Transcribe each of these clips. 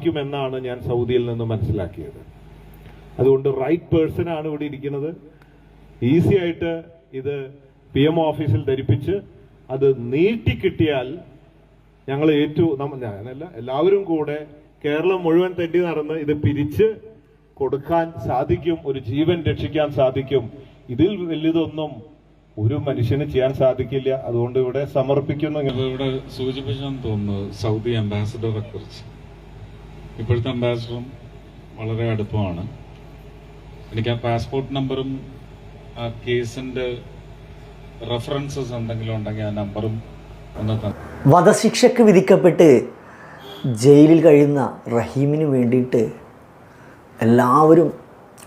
സാധിക്കുമെന്നാണ് ഞാൻ സൗദിയിൽ നിന്ന് മനസ്സിലാക്കിയത്. അതുകൊണ്ട് റൈറ്റ് പേഴ്സൺ ആണ് ഇവിടെ ഇരിക്കുന്നത്. ഈസി ആയിട്ട് ഇത് പി എം ഓഫീസിൽ ധരിപ്പിച്ച് അത് നീട്ടിക്കിട്ടിയാൽ ഞങ്ങൾ ഏറ്റു ഞാനല്ല എല്ലാവരും കൂടെ കേരളം മുഴുവൻ തെറ്റി നടന്ന് ഇത് പിരിച്ച് കൊടുക്കാൻ സാധിക്കും ഒരു ജീവൻ രക്ഷിക്കാൻ സാധിക്കും. ഇതിൽ വലുതൊന്നും ഒരു മനുഷ്യന് ചെയ്യാൻ സാധിക്കില്ല. അതുകൊണ്ട് ഇവിടെ സമർപ്പിക്കുന്നു. ഇവിടെ തോന്നുന്നു സൗദി അംബാസിഡറെ കുറിച്ച്. ഇപ്പോഴത്തെ അംബാസിഡറും വളരെ അടുപ്പമാണ്. എനിക്ക് ആ പാസ്പോർട്ട് നമ്പറും ആ കേസിന്റെ റെഫറൻസസ് എന്തെങ്കിലും ഉണ്ടെങ്കിൽ ആ നമ്പറും ഒന്ന് വധശിക്ഷക്ക് വിധിക്കപ്പെട്ട് ജയിലിൽ കഴിയുന്ന റഹീമിന് വേണ്ടിയിട്ട് എല്ലാവരും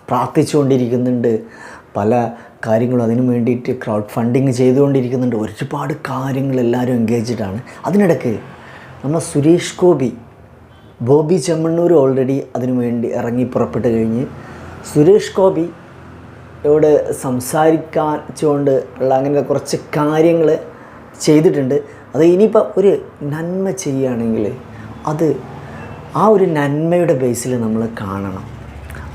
പ്രാർത്ഥിച്ചുകൊണ്ടിരിക്കുന്നുണ്ട്. പല കാര്യങ്ങളും അതിനു വേണ്ടിയിട്ട് ക്രൗഡ് ഫണ്ടിങ് ചെയ്തുകൊണ്ടിരിക്കുന്നുണ്ട്. ഒരുപാട് കാര്യങ്ങൾ എല്ലാവരും എൻഗേജ്ഡാണ് അതിനിടയ്ക്ക് നമ്മൾ സുരേഷ് ഗോപി ബോബി ചെമ്മണ്ണൂർ ഓൾറെഡി അതിനു വേണ്ടി ഇറങ്ങി പുറപ്പെട്ട് കഴിഞ്ഞ്. സുരേഷ് ഗോപി യോട് സംസാരിക്കാച്ചുകൊണ്ട് ഉള്ള അങ്ങനെ കുറച്ച് കാര്യങ്ങൾ ചെയ്തിട്ടുണ്ട്. അത് ഇനിയിപ്പോൾ ഒരു നന്മ ചെയ്യുകയാണെങ്കിൽ അത് ആ ഒരു നന്മയുടെ ബേസിൽ നമ്മൾ കാണണം.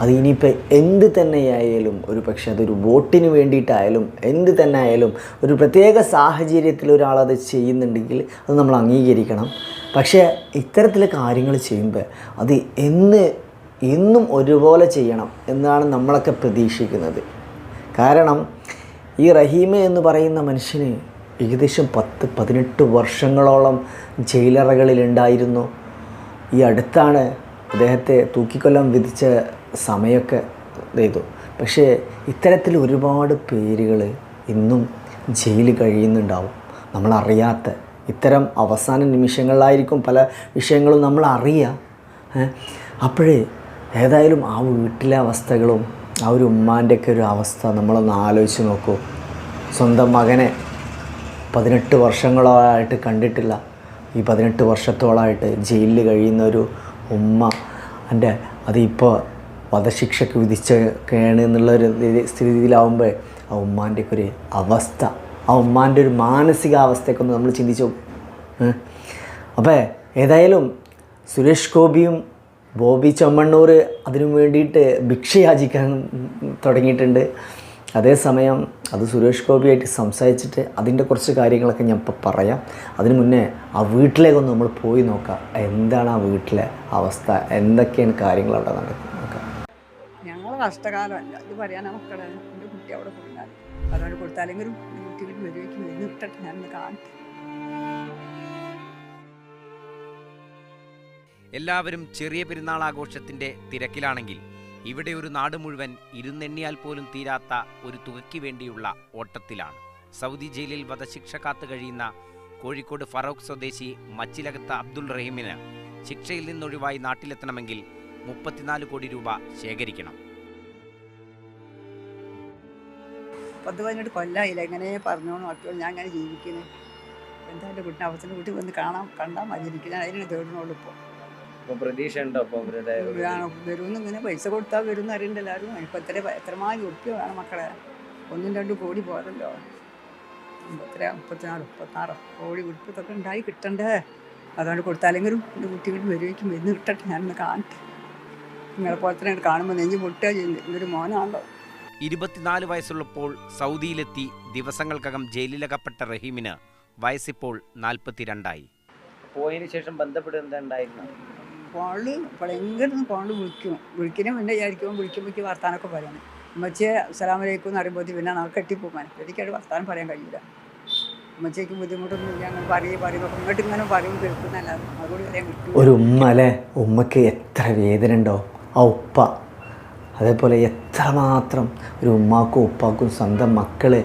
അത് ഇനിയിപ്പോൾ എന്ത് തന്നെയായാലും ഒരു പക്ഷേ അതൊരു വോട്ടിന് വേണ്ടിയിട്ടായാലും എന്ത് തന്നെ ആയാലും ഒരു പ്രത്യേക സാഹചര്യത്തിൽ ഒരാളത് ചെയ്യുന്നുണ്ടെങ്കിൽ അത് നമ്മൾ അംഗീകരിക്കണം. പക്ഷേ ഇത്തരത്തിലെ കാര്യങ്ങൾ ചെയ്യുമ്പോൾ അത് എന്ന് എന്നും ഒരുപോലെ ചെയ്യണം എന്നാണ് നമ്മളൊക്കെ പ്രതീക്ഷിക്കുന്നത്. കാരണം ഈ റഹീമ എന്ന് പറയുന്ന മനുഷ്യന് ഏകദേശം പത്ത് പതിനെട്ട് വർഷങ്ങളോളം ജയിലറകളിലുണ്ടായിരുന്നു ഈ അടുത്താണ് അദ്ദേഹത്തെ തൂക്കിക്കൊല്ലം വിധിച്ച സമയമൊക്കെ ചെയ്തു പക്ഷേ ഇത്തരത്തിൽ ഒരുപാട് പേരുകൾ ഇന്നും ജയിലിൽ കഴിയുന്നുണ്ടാവും. നമ്മളറിയാത്ത ഇത്തരം അവസാന നിമിഷങ്ങളിലായിരിക്കും പല വിഷയങ്ങളും നമ്മൾ അപ്പോഴേ ഏതായാലും ആ വീട്ടിലെ അവസ്ഥകളും ആ ഒരു ഉമ്മാന്റെയൊക്കെ ഒരു അവസ്ഥ നമ്മളൊന്ന് ആലോചിച്ച് നോക്കൂ. സ്വന്തം മകനെ പതിനെട്ട് വർഷങ്ങളായിട്ട് കണ്ടിട്ടില്ല. ഈ പതിനെട്ട് വർഷത്തോളമായിട്ട് ജയിലിൽ കഴിയുന്ന ഒരു ഉമ്മ. എന്റെ അതിപ്പോൾ വധശിക്ഷയ്ക്ക് വിധിച്ചൊക്കെയാണ് എന്നുള്ളൊരു ഒരു സ്ഥിതിയിലാവുമ്പോൾ ആ ഉമ്മാന്റെ ഒക്കെ ഒരു അവസ്ഥ. ആ ഉമ്മാന്റെ ഒരു മാനസികാവസ്ഥയൊക്കെ ഒന്ന് നമ്മൾ ചിന്തിച്ചു അപ്പോൾ ഏതായാലും സുരേഷ് ഗോപിയും ബോബി ചെമ്മണ്ണൂർ അതിനു വേണ്ടിയിട്ട് ഭിക്ഷ യാചിക്കാൻ തുടങ്ങിയിട്ടുണ്ട്. അതേസമയം അത് സുരേഷ് ഗോപിയായിട്ട് സംസാരിച്ചിട്ട് അതിന്റെ കുറച്ച് കാര്യങ്ങളൊക്കെ ഞാൻ ഇപ്പോൾ പറയാം. അതിന് മുന്നേ ആ വീട്ടിലേക്കൊന്ന് നമ്മൾ പോയി നോക്കാം. എന്താണ് ആ വീട്ടിലെ അവസ്ഥ? എന്തൊക്കെയാണ് കാര്യങ്ങൾ അവിടെ നടക്കുന്നത് ഞങ്ങൾ കഷ്ടകാലമല്ല. ഇത് പറയാനാ മക്കളെ എന്റെ കുട്ടി അവിടെ കൊടുത്താൽ അതുകൊണ്ട് കൊടുത്താലെങ്കിലും കുട്ടികൾ വരുവയ്ക്ക് വരുന്ന ഇട്ടിട്ട് ഞാനൊന്ന് കാണട്ടെ. എല്ലാവരും ചെറിയ പെരുന്നാൾ ആഘോഷത്തിന്റെ തിരക്കിലാണെങ്കിൽ ഇവിടെ ഒരു നാട് മുഴുവൻ ഇരുന്നെണ്ണിയാൽ പോലും തീരാത്ത ഒരു തുകയ്ക്ക് വേണ്ടിയുള്ള ഓട്ടത്തിലാണ്. സൗദി ജയിലിൽ വധശിക്ഷ കാത്തു കഴിയുന്ന കോഴിക്കോട് ഫറോക്ക് സ്വദേശി മച്ചിലകത്ത് അബ്ദുൾ റഹീമിന് ശിക്ഷയിൽ നിന്നൊഴിവായി നാട്ടിലെത്തണമെങ്കിൽ മുപ്പത്തിനാല് കോടി രൂപ ശേഖരിക്കണം. പത്ത് പതിനെട്ട് കൊല്ലായില്ല? എങ്ങനെ പറഞ്ഞോളും മക്കൾ ഞാൻ അങ്ങനെ ജീവിക്കുന്നത് എന്താ എന്റെ കുട്ടിനെ അവസരം കുട്ടി വന്ന് കാണാൻ കണ്ടാൽ മതിയിരിക്കും ഞാൻ അതിന് തേടുന്നുള്ളൂ ഇപ്പോൾ പ്രതീക്ഷ ഉണ്ടോ വരുമെന്ന് ഇങ്ങനെ പൈസ കൊടുത്താൽ വരുമെന്ന് അറിയണ്ട എല്ലാവരും? ഇപ്പം എത്ര എത്രമാതിരി ഒപ്പിയോ വേണം മക്കളെ? ഒന്നും രണ്ടും കോടി പോരല്ലോ. എത്ര മുപ്പത്തിനാല് മുപ്പത്താറ് കോടി ഉറുപ്പ്യത്തൊക്കെ ഉണ്ടായി കിട്ടണ്ടേ? അതുകൊണ്ട് കൊടുത്താലെങ്കിലും എന്റെ കുട്ടികൾ വരുവയ്ക്കും വരുന്ന് കിട്ടട്ടെ ഞാനൊന്ന് കാണട്ടെ. നിങ്ങളെ പോലെ തന്നെ കാണുമ്പോൾ നെഞ്ച് പൊട്ടുക ചെയ്യുന്നത് ഇതൊരു മോനാണല്ലോ. ഇരുപത്തിനാല് വയസ്സുള്ളപ്പോൾ സൗദിയിലെത്തി ദിവസങ്ങൾക്കകം ജയിലിലകപ്പെട്ട റഹീമിന് വയസ്സിപ്പോൾ നാൽപ്പത്തിരണ്ടായി. പോയതിനു ശേഷം ബന്ധപ്പെടുന്നുണ്ടായിരുന്നു പാൾ ഭയങ്കര പാൾ വിളിക്കും. വിളിക്കുന്നതിന് മുന്നേ വിചാരിക്കുമ്പോൾ വിളിക്കുമ്പോൾ വർത്താനൊക്കെ പറയണം. ഉമ്മച്ചിയെ അസ്സലാമലൈക്കും എന്ന് പറയുമ്പോൾ പിന്നെ നാളെ കെട്ടിപ്പോകാൻ എനിക്കത് വർത്താനം പറയാൻ കഴിയില്ല ഉമ്മച്ചയ്ക്ക് ബുദ്ധിമുട്ടൊന്നുമില്ല അങ്ങനെ പറയും പറയും ഇങ്ങോട്ട് ഇങ്ങനെ പറയും കേൾക്കുന്നല്ലാതെ അതുകൊണ്ട് പറയാൻ കിട്ടും ഒരു ഉമ്മ അല്ലേ? ഉമ്മക്ക് എത്ര വേദന ഉണ്ടോ? ആ ഉപ്പ. അതേപോലെ എത്രമാത്രം ഒരു ഉമ്മാക്കും ഉപ്പാക്കും സ്വന്തം മക്കളെ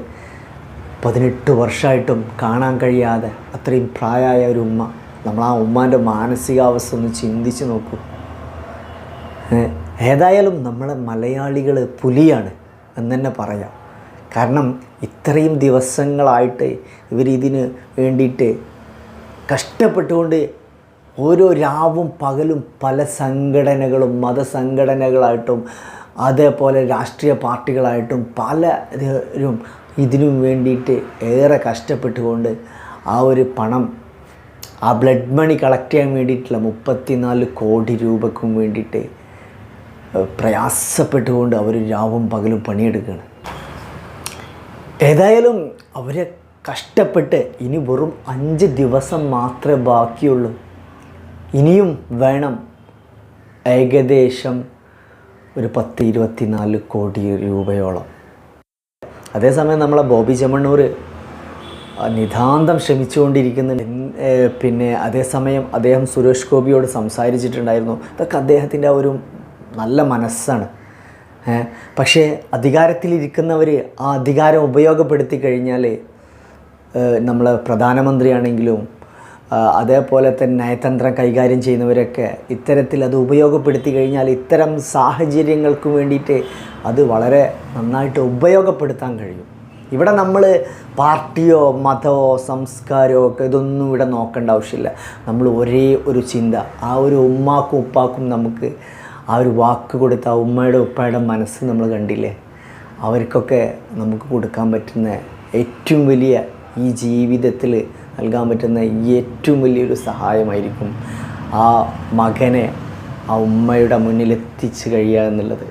പതിനെട്ട് വർഷമായിട്ടും കാണാൻ കഴിയാതെ അത്രയും പ്രായമായ ഒരു ഉമ്മ. നമ്മൾ ആ ഉമ്മാന്റെ മാനസികാവസ്ഥ ഒന്ന് ചിന്തിച്ച് നോക്കൂ. ഏതായാലും നമ്മളെ മലയാളികൾ പുലിയാണ് എന്ന് തന്നെ പറയാം. കാരണം ഇത്രയും ദിവസങ്ങളായിട്ട് ഇവരിതിന് വേണ്ടിയിട്ട് കഷ്ടപ്പെട്ടുകൊണ്ട് ഓരോ രാവും പകലും പല സംഘടനകളും മതസംഘടനകളായിട്ടും അതേപോലെ രാഷ്ട്രീയ പാർട്ടികളായിട്ടും പലരും ഇതിനും വേണ്ടിയിട്ട് ഏറെ കഷ്ടപ്പെട്ടുകൊണ്ട് ആ ഒരു പണം ആ ബ്ലഡ് മണി കളക്ട് ചെയ്യാൻ വേണ്ടിയിട്ടുള്ള മുപ്പത്തിനാല് കോടി രൂപക്കും വേണ്ടിയിട്ട് പ്രയാസപ്പെട്ടുകൊണ്ട് അവർ രാവും പകലും പണിയെടുക്കുകയാണ്. ഏതായാലും അവരെ കഷ്ടപ്പെട്ട് ഇനി വെറും അഞ്ച് ദിവസം മാത്രമേ ബാക്കിയുള്ളൂ. ഇനിയും വേണം ഏകദേശം ഒരു പത്ത് ഇരുപത്തിനാല് കോടി രൂപയോളം. അതേസമയം നമ്മളെ ബോബി ചെമ്മണ്ണൂർ നിതാന്തം ശ്രമിച്ചുകൊണ്ടിരിക്കുന്ന പിന്നെ അതേസമയം അദ്ദേഹം സുരേഷ് ഗോപിയോട് സംസാരിച്ചിട്ടുണ്ടായിരുന്നു. ഇതൊക്കെ അദ്ദേഹത്തിന്റെ ഒരു നല്ല മനസ്സാണ്. പക്ഷേ അധികാരത്തിലിരിക്കുന്നവർ ആ അധികാരം ഉപയോഗപ്പെടുത്തി കഴിഞ്ഞാൽ നമ്മൾ പ്രധാനമന്ത്രിയാണെങ്കിലും അതേപോലെ തന്നെ നയതന്ത്രം കൈകാര്യം ചെയ്യുന്നവരൊക്കെ ഇത്തരത്തിൽ അത് ഉപയോഗപ്പെടുത്തി കഴിഞ്ഞാൽ ഇത്തരം സാഹചര്യങ്ങൾക്ക് വേണ്ടിയിട്ട് അത് വളരെ നന്നായിട്ട് ഉപയോഗപ്പെടുത്താൻ കഴിയും. ഇവിടെ നമ്മൾ പാർട്ടിയോ മതമോ സംസ്കാരമോ ഒക്കെ ഇതൊന്നും ഇവിടെ നോക്കേണ്ട ആവശ്യമില്ല. നമ്മൾ ഒരേ ഒരു ചിന്ത ആ ഒരു ഉമ്മാക്കും ഉപ്പാക്കും നമുക്ക് ആ ഒരു വാക്ക് കൊടുത്ത ആ ഉമ്മയുടെ ഉപ്പയുടെ മനസ്സ് നമ്മൾ കണ്ടില്ലേ? അവർക്കൊക്കെ നമുക്ക് കൊടുക്കാൻ പറ്റുന്ന ഏറ്റവും വലിയ ഈ ജീവിതത്തിൽ നൽകാൻ പറ്റുന്ന ഏറ്റവും വലിയൊരു സഹായമായിരിക്കും ആ മകനെ ആ ഉമ്മയുടെ മുന്നിലെത്തിച്ച് കഴിയുക എന്നുള്ളത്.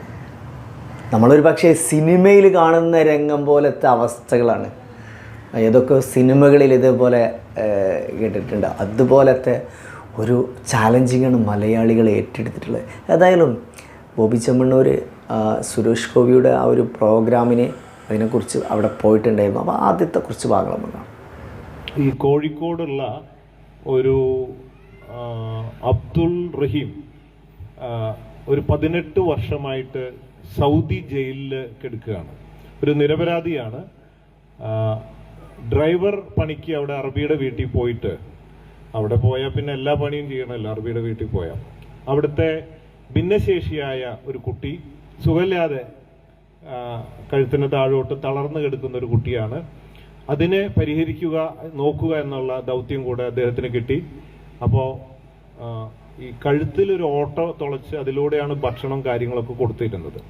നമ്മളൊരു പക്ഷേ സിനിമയിൽ കാണുന്ന രംഗം പോലത്തെ അവസ്ഥകളാണ്. ഏതൊക്കെ സിനിമകളിൽ ഇതേപോലെ കേട്ടിട്ടുണ്ട്. അതുപോലത്തെ ഒരു ചാലഞ്ചിങ്ങാണ് മലയാളികൾ ഏറ്റെടുത്തിട്ടുള്ളത്. ഏതായാലും ബോബി ചെമ്മണ്ണൂർ സുരേഷ് ഗോപിയുടെ ആ ഒരു പ്രോഗ്രാമിനെ അതിനെക്കുറിച്ച് അവിടെ പോയിട്ടുണ്ടായിരുന്നു. അപ്പോൾ ആദ്യത്തെ കുറച്ച് ഭാഗങ്ങൾ ഈ കോഴിക്കോടുള്ള ഒരു അബ്ദുൾ റഹീം ഒരു പതിനെട്ട് വർഷമായിട്ട് സൗദി ജയിലിൽ കിടക്കുകയാണ്. ഒരു നിരപരാധിയാണ്. ഡ്രൈവർ പണിക്ക് അവിടെ അറബിയുടെ വീട്ടിൽ പോയിട്ട് അവിടെ പോയാൽ പിന്നെ എല്ലാ പണിയും ചെയ്യണമല്ലോ അറബിയുടെ വീട്ടിൽ പോയാൽ അവിടുത്തെ ഭിന്നശേഷിയായ ഒരു കുട്ടി സുഖമില്ലാതെ കഴുത്തിന് താഴോട്ട് തളർന്നു കിടക്കുന്ന ഒരു കുട്ടിയാണ്. അതിനെ പരിഹരിക്കുക നോക്കുക എന്നുള്ള ദൗത്യം കൂടെ അദ്ദേഹത്തിന് കിട്ടി. അപ്പോൾ ഈ കഴുത്തിൽ ഒരു ഓട്ടോ തുളച്ച് അതിലൂടെയാണ് ഭക്ഷണം കാര്യങ്ങളൊക്കെ കൊടുത്തിരുന്നത്.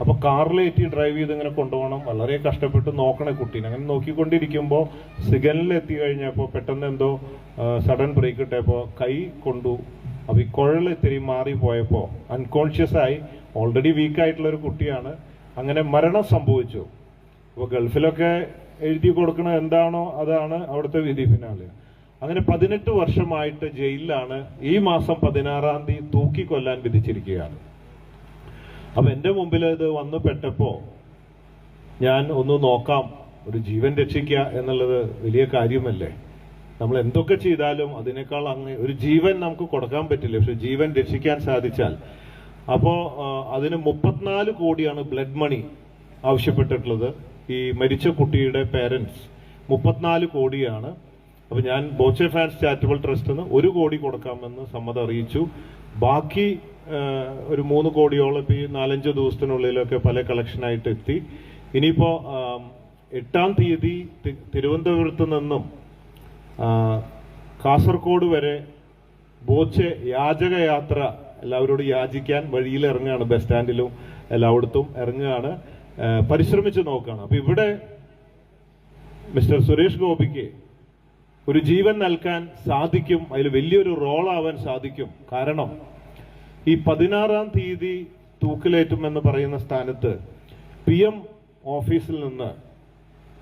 അപ്പോൾ കാറിലേറ്റി ഡ്രൈവ് ചെയ്ത് ഇങ്ങനെ കൊണ്ടുപോകണം. വളരെ കഷ്ടപ്പെട്ട് നോക്കണ കുട്ടീനെ. അങ്ങനെ നോക്കിക്കൊണ്ടിരിക്കുമ്പോൾ സിഗ്നലിൽ എത്തി കഴിഞ്ഞപ്പോൾ പെട്ടെന്ന് എന്തോ സഡൻ ബ്രേക്ക് ഇട്ടപ്പോൾ കൈ കൊണ്ടു. അപ്പോൾ ഈ കുഴൽ ഇത്തിരി മാറി പോയപ്പോൾ അൺകോൺഷ്യസ് ആയി. ഓൾറെഡി വീക്ക് ആയിട്ടുള്ള ഒരു കുട്ടിയാണ്. അങ്ങനെ മരണം സംഭവിച്ചു. അപ്പോൾ ഗൾഫിലൊക്കെ എഴുതി കൊടുക്കണ എന്താണോ അതാണ് അവിടുത്തെ വിധി ഫിനാലെ അങ്ങനെ പതിനെട്ട് വർഷമായിട്ട് ജയിലിലാണ് ഈ മാസം പതിനാറാം തീയതി തൂക്കിക്കൊല്ലാൻ വിധിച്ചിരിക്കുകയാണ്. അപ്പൊ എന്റെ മുമ്പിൽ ഇത് വന്നു പെട്ടപ്പോ ഞാൻ ഒന്ന് നോക്കാം ഒരു ജീവൻ രക്ഷിക്കുക എന്നുള്ളത് വലിയ കാര്യമല്ലേ? നമ്മൾ എന്തൊക്കെ ചെയ്താലും അതിനേക്കാൾ അങ്ങ് ഒരു ജീവൻ നമുക്ക് കൊടുക്കാൻ പറ്റില്ല. പക്ഷെ ജീവൻ രക്ഷിക്കാൻ സാധിച്ചാൽ. അപ്പോ അതിന് മുപ്പത്തിനാല് കോടിയാണ് ബ്ലഡ് മണി ആവശ്യപ്പെട്ടിട്ടുള്ളത്. ഈ മരിച്ച കുട്ടിയുടെ പേരൻസ് മുപ്പത്തിനാല് കോടിയാണ്. അപ്പോൾ ഞാൻ ബോച്ചെ ഫാൻസ് ചാരിറ്റബിൾ ട്രസ്റ്റിന് ഒരു കോടി കൊടുക്കാമെന്ന് സമ്മതം അറിയിച്ചു. ബാക്കി ഒരു മൂന്ന് കോടിയോളം ഇപ്പൊ ഈ നാലഞ്ച് ദിവസത്തിനുള്ളിലൊക്കെ പല കളക്ഷനായിട്ട് എത്തി. ഇനിയിപ്പോ ആ, എട്ടാം തീയതി തിരുവനന്തപുരത്ത് നിന്നും കാസർഗോഡ് വരെ ബോച്ചെ യാചകയാത്ര എല്ലാവരോടും യാചിക്കാൻ വഴിയിൽ ഇറങ്ങുകയാണ് ബസ് സ്റ്റാൻഡിലും എല്ലായിടത്തും ഇറങ്ങുകയാണ്. പരിശ്രമിച്ച് നോക്കുകയാണ് അപ്പൊ ഇവിടെ മിസ്റ്റർ സുരേഷ് ഗോപിക്ക് ഒരു ജീവൻ നൽകാൻ സാധിക്കും അതിൽ വലിയൊരു റോൾ ആവാൻ സാധിക്കും. കാരണം ഈ പതിനാറാം തീയതി തൂക്കിലേറ്റും എന്ന് പറയുന്ന സ്ഥാനത്ത് പി എം ഓഫീസിൽ നിന്ന്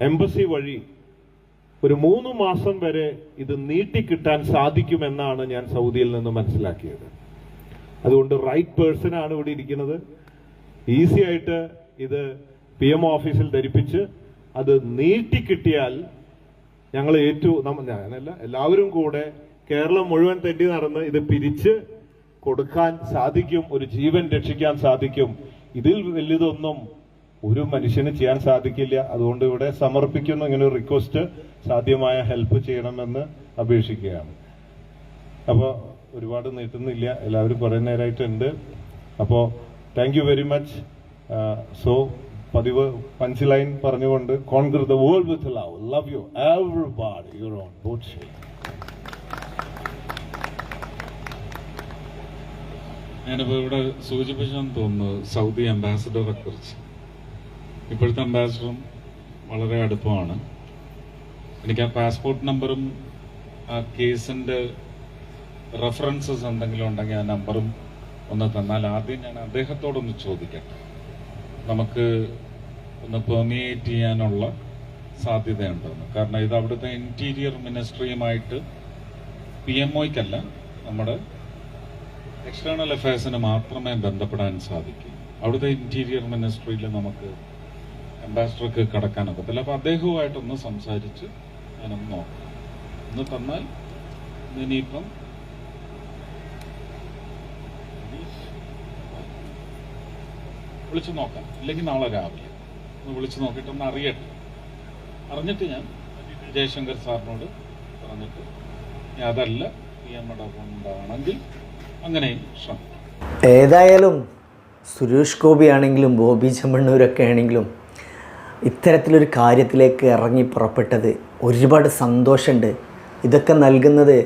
എംബസി വഴി ഒരു മൂന്ന് മാസം വരെ ഇത് നീട്ടിക്കിട്ടാൻ സാധിക്കുമെന്നാണ് ഞാൻ സൗദിയിൽ നിന്ന് മനസ്സിലാക്കിയത്. അതുകൊണ്ട് റൈറ്റ് പേഴ്സൺ ആണ് ഇവിടെ ഇരിക്കുന്നത്. ഈസി ആയിട്ട് ഇത് പി എം ഓഫീസിൽ ധരിപ്പിച്ച് അത് നീട്ടിക്കിട്ടിയാൽ ഞങ്ങൾ ഏറ്റു ഞാനല്ല എല്ലാവരും കൂടെ കേരളം മുഴുവൻ തെറ്റി നടന്ന് ഇത് പിരിച്ച് കൊടുക്കാൻ സാധിക്കും ഒരു ജീവൻ രക്ഷിക്കാൻ സാധിക്കും. ഇതിൽ വലുതൊന്നും ഒരു മനുഷ്യന് ചെയ്യാൻ സാധിക്കില്ല. അതുകൊണ്ട് ഇവിടെ സമർപ്പിക്കുന്ന. ഇങ്ങനെ ഒരു റിക്വസ്റ്റ് സാധ്യമായ ഹെൽപ്പ് ചെയ്യണമെന്ന് അപേക്ഷിക്കുകയാണ്. അപ്പോൾ ഒരുപാട് നീട്ടുന്നില്ല. എല്ലാവരും കുറേ നേരമായിട്ടുണ്ട് അപ്പോൾ താങ്ക് വെരി മച്ച് സോ പതിവ് പഞ്ച് ലൈൻ പറഞ്ഞുകൊണ്ട് conquer the world with love love you everybody your own boat ഞാനിപ്പോൾ ഇവിടെ സൂചിപ്പിച്ചെന്ന് തോന്നുന്നു സൗദി അംബാസഡറെ കുറിച്ച്. ഇപ്പോഴത്തെ അംബാസഡറും വളരെ അടുപ്പമാണ്. എനിക്ക് ആ പാസ്പോർട്ട് നമ്പറും ആ കേസിന്റെ റെഫറൻസസ് എന്തെങ്കിലും ഉണ്ടെങ്കിൽ ആ നമ്പറും ഒന്ന് തന്നാൽ ആദ്യം ഞാൻ അദ്ദേഹത്തോടൊന്ന് ചോദിക്കട്ടെ. നമുക്ക് ഒന്ന് പെർമിയേറ്റ് ചെയ്യാനുള്ള സാധ്യതയുണ്ടെന്ന്. കാരണം ഇത് അവിടുത്തെ ഇന്റീരിയർ മിനിസ്ട്രിയുമായിട്ട് പി എം ഒയ്ക്കല്ല നമ്മുടെ എക്സ്റ്റേണൽ അഫയേഴ്സിന് മാത്രമേ ബന്ധപ്പെടാൻ സാധിക്കൂ. അവിടുത്തെ ഇന്റീരിയർ മിനിസ്ട്രിയിൽ നമുക്ക് അംബാസിഡർക്ക് കടക്കാൻ ഒക്കത്തില്ല. അപ്പോൾ അദ്ദേഹവുമായിട്ടൊന്ന് സംസാരിച്ച് ഞാനൊന്ന് നോക്കാം. ഒന്ന് തന്നാൽ ഇനിയിപ്പം വിളിച്ചു നോക്കാം. ഇല്ലെങ്കിൽ നാളെ രാവിലെ. ഒന്ന് വിളിച്ചു നോക്കിയിട്ട് ഒന്ന് അറിയട്ടെ. അറിഞ്ഞിട്ട് ഞാൻ ജയശങ്കർ സാറിനോട് പറഞ്ഞിട്ട് അതല്ല പി എമ്മയുടെ കൊണ്ടാണെങ്കിൽ അങ്ങനെയും ശ്രമിക്കും. ഏതായാലും സുരേഷ് ഗോപി ആണെങ്കിലും ബോബി ചെമ്മണ്ണൂരൊക്കെ ആണെങ്കിലും ഇത്തരത്തിലൊരു കാര്യത്തിലേക്ക് ഇറങ്ങി പുറപ്പെട്ടത് ഒരുപാട് സന്തോഷമുണ്ട്. ഇതൊക്കെ നൽകുന്നത്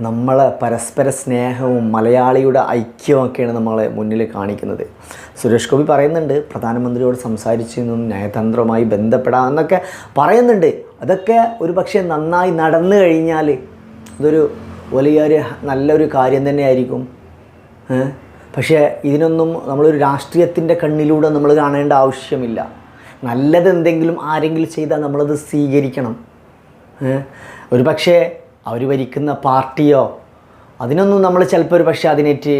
നമ്മളെ പരസ്പര സ്നേഹവും മലയാളിയുടെ ഐക്യവുമൊക്കെയാണ് നമ്മളെ മുന്നിൽ കാണിക്കുന്നത്. സുരേഷ് ഗോപി പറയുന്നുണ്ട് പ്രധാനമന്ത്രിയോട് സംസാരിച്ചിരുന്നു നയതന്ത്രവുമായി ബന്ധപ്പെടാം എന്നൊക്കെ പറയുന്നുണ്ട്. അതൊക്കെ ഒരു പക്ഷേ നന്നായി നടന്നു കഴിഞ്ഞാൽ അതൊരു വലിയൊരു നല്ലൊരു കാര്യം തന്നെയായിരിക്കും? പക്ഷേ ഇതിനൊന്നും നമ്മളൊരു രാഷ്ട്രീയത്തിന്റെ കണ്ണിലൂടെ നമ്മൾ കാണേണ്ട ആവശ്യമില്ല. നല്ലതെന്തെങ്കിലും ആരെങ്കിലും ചെയ്താൽ നമ്മളത് സ്വീകരിക്കണം? ഒരു പക്ഷേ അവർ ഭരിക്കുന്ന പാർട്ടിയോ? അതിനൊന്നും നമ്മൾ ചിലപ്പോൾ ഒരു പക്ഷേ അതിനേറ്റ്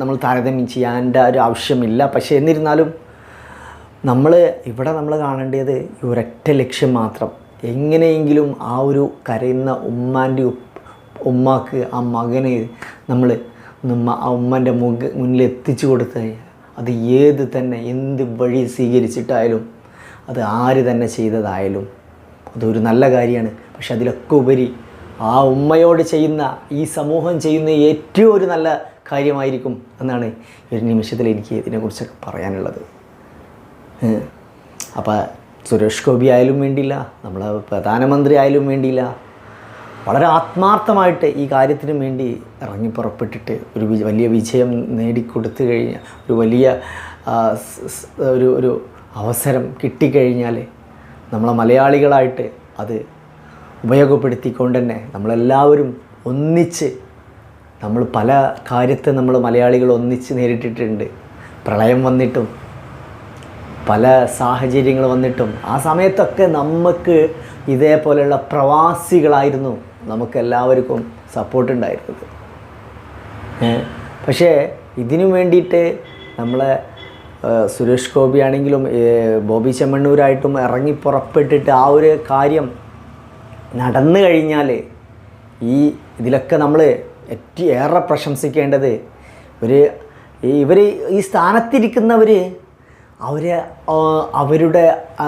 നമ്മൾ താരതമ്യം ചെയ്യേണ്ട ഒരു ആവശ്യമില്ല. പക്ഷേ എന്നിരുന്നാലും നമ്മൾ ഇവിടെ നമ്മൾ കാണേണ്ടത് ഒരൊറ്റ ലക്ഷ്യം മാത്രം. എങ്ങനെയെങ്കിലും ആ ഒരു കരയുന്ന ഉമ്മാന്റെ ഉമ്മാക്ക് ആ മകനെ നമ്മൾ നമ്മ ആ ഉമ്മന്റെ മുഖ മുന്നിൽ എത്തിച്ചു കൊടുത്ത് അത് ഏത് തന്നെ എന്ത് വഴി സ്വീകരിച്ചിട്ടായാലും അത് ആര് തന്നെ ചെയ്തതായാലും അതൊരു നല്ല കാര്യമാണ്. പക്ഷെ അതിലൊക്കെ ഉപരി ആ ഉമ്മയോട് ചെയ്യുന്ന ഈ സമൂഹം ചെയ്യുന്ന ഏറ്റവും ഒരു നല്ല കാര്യമായിരിക്കും എന്നാണ് ഒരു നിമിഷത്തിൽ എനിക്ക് ഇതിനെക്കുറിച്ചൊക്കെ പറയാനുള്ളത്. അപ്പോൾ സുരേഷ് ഗോപി ആയാലും വേണ്ടിയില്ല നമ്മൾ പ്രധാനമന്ത്രി ആയാലും വേണ്ടിയില്ല വളരെ ആത്മാർത്ഥമായിട്ട് ഈ കാര്യത്തിന് വേണ്ടി ഇറങ്ങി പുറപ്പെട്ടിട്ട് ഒരു വലിയ വിജയം നേടിക്കൊടുത്തു കഴിഞ്ഞാൽ ഒരു വലിയ ഒരു ഒരു അവസരം കിട്ടിക്കഴിഞ്ഞാൽ നമ്മളെ മലയാളികളായിട്ട് അത് ഉപയോഗപ്പെടുത്തിക്കൊണ്ട് തന്നെ നമ്മളെല്ലാവരും ഒന്നിച്ച് നമ്മൾ പല കാര്യത്തെ നമ്മൾ മലയാളികൾ ഒന്നിച്ച് നേരിട്ടിട്ടുണ്ട്. പ്രളയം വന്നിട്ടും പല സാഹചര്യങ്ങൾ വന്നിട്ടും ആ സമയത്തൊക്കെ നമുക്ക് ഇതേപോലെയുള്ള പ്രവാസികളായിരുന്നു നമുക്കെല്ലാവർക്കും സപ്പോർട്ടുണ്ടായിരുന്നത്. പക്ഷേ ഇതിനു വേണ്ടിയിട്ട് നമ്മളെ സുരേഷ് ഗോപി ആണെങ്കിലും ബോബി ചെമ്മണ്ണൂരായിട്ടും ഇറങ്ങി പുറപ്പെട്ടിട്ട് ആ ഒരു കാര്യം നടന്നു കഴിഞ്ഞാൽ ഈ ഇതിലൊക്കെ നമ്മൾ ഏറ്റവും ഏറെ പ്രശംസിക്കേണ്ടത് ഒരു ഇവർ ഈ സ്ഥാനത്തിരിക്കുന്നവർ അവർ അവരുടെ ആ,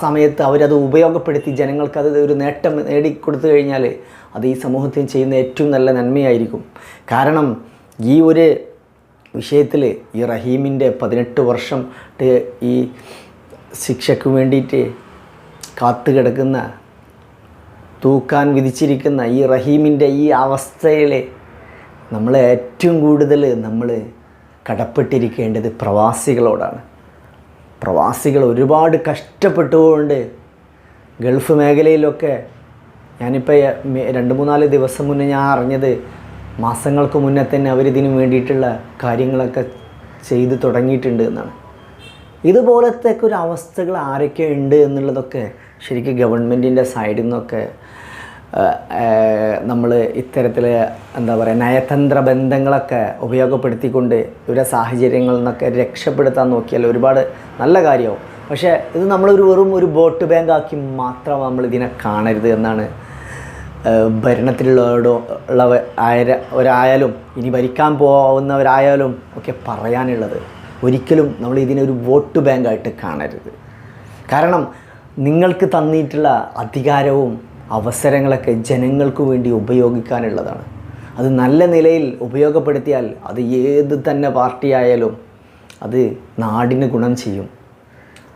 സമയത്ത് അവരത് ഉപയോഗപ്പെടുത്തി ജനങ്ങൾക്ക് അത് ഒരു നേട്ടം നേടിക്കൊടുത്തു കഴിഞ്ഞാൽ അത് ഈ സമൂഹത്തിന് ചെയ്യുന്ന ഏറ്റവും നല്ല നന്മയായിരിക്കും. കാരണം ഈ ഒരു വിഷയത്തിൽ ഈ റഹീമിന്റെ പതിനെട്ട് വർഷം ഈ ശിക്ഷയ്ക്ക് വേണ്ടിയിട്ട് കാത്തു കിടക്കുന്ന തൂക്കാൻ വിധിച്ചിരിക്കുന്ന ഈ റഹീമിന്റെ ഈ അവസ്ഥയിൽ നമ്മൾ ഏറ്റവും കൂടുതൽ നമ്മൾ കടപ്പെട്ടിരിക്കേണ്ടത് പ്രവാസികളോടാണ്. പ്രവാസികൾ ഒരുപാട് കഷ്ടപ്പെട്ടുകൊണ്ട് ഗൾഫ് മേഖലയിലൊക്കെ ഞാനിപ്പോൾ രണ്ട് മൂന്നാൽ ദിവസം മുന്നേ ഞാൻ അറിഞ്ഞത് മാസങ്ങൾക്ക് മുന്നേ തന്നെ അവരിതിന് വേണ്ടിയിട്ടുള്ള കാര്യങ്ങളൊക്കെ ചെയ്തു തുടങ്ങിയിട്ടുണ്ട് എന്നാണ്. ഇതുപോലത്തെ ഒരു അവസ്ഥകൾ ആരൊക്കെ ഉണ്ട് എന്നുള്ളതൊക്കെ ശരിക്കും ഗവൺമെന്റിന്റെ സൈഡിൽ നിന്നൊക്കെ നമ്മൾ ഇത്തരത്തിൽ എന്താ പറയുക നയതന്ത്ര ബന്ധങ്ങളൊക്കെ ഉപയോഗപ്പെടുത്തിക്കൊണ്ട് ഇവരെ സാഹചര്യങ്ങളിൽ നിന്നൊക്കെ രക്ഷപ്പെടുത്താൻ നോക്കിയാൽ ഒരുപാട് നല്ല കാര്യമാവും. പക്ഷേ ഇത് നമ്മളൊരു വെറും ഒരു വോട്ട് ബാങ്കാക്കി മാത്രം നമ്മൾ ഇതിനെ കാണരുത് എന്നാണ് ഭരണത്തിലുള്ളവരോടോ ഉള്ള ആയ ഒരായാലും ഇനി ഭരിക്കാൻ പോകുന്നവരായാലും ഒക്കെ പറയാനുള്ളത് ഒരിക്കലും നമ്മൾ ഇതിനൊരു വോട്ട് ബാങ്കായിട്ട് കാണരുത്. കാരണം നിങ്ങൾക്ക് തന്നിട്ടുള്ള അധികാരവും അവസരങ്ങളൊക്കെ ജനങ്ങൾക്ക് വേണ്ടി ഉപയോഗിക്കാനുള്ളതാണ്. അത് നല്ല നിലയിൽ ഉപയോഗപ്പെടുത്തിയാൽ അത് ഏത് തന്നെ പാർട്ടിയായാലും അത് നാടിന് ഗുണം ചെയ്യും.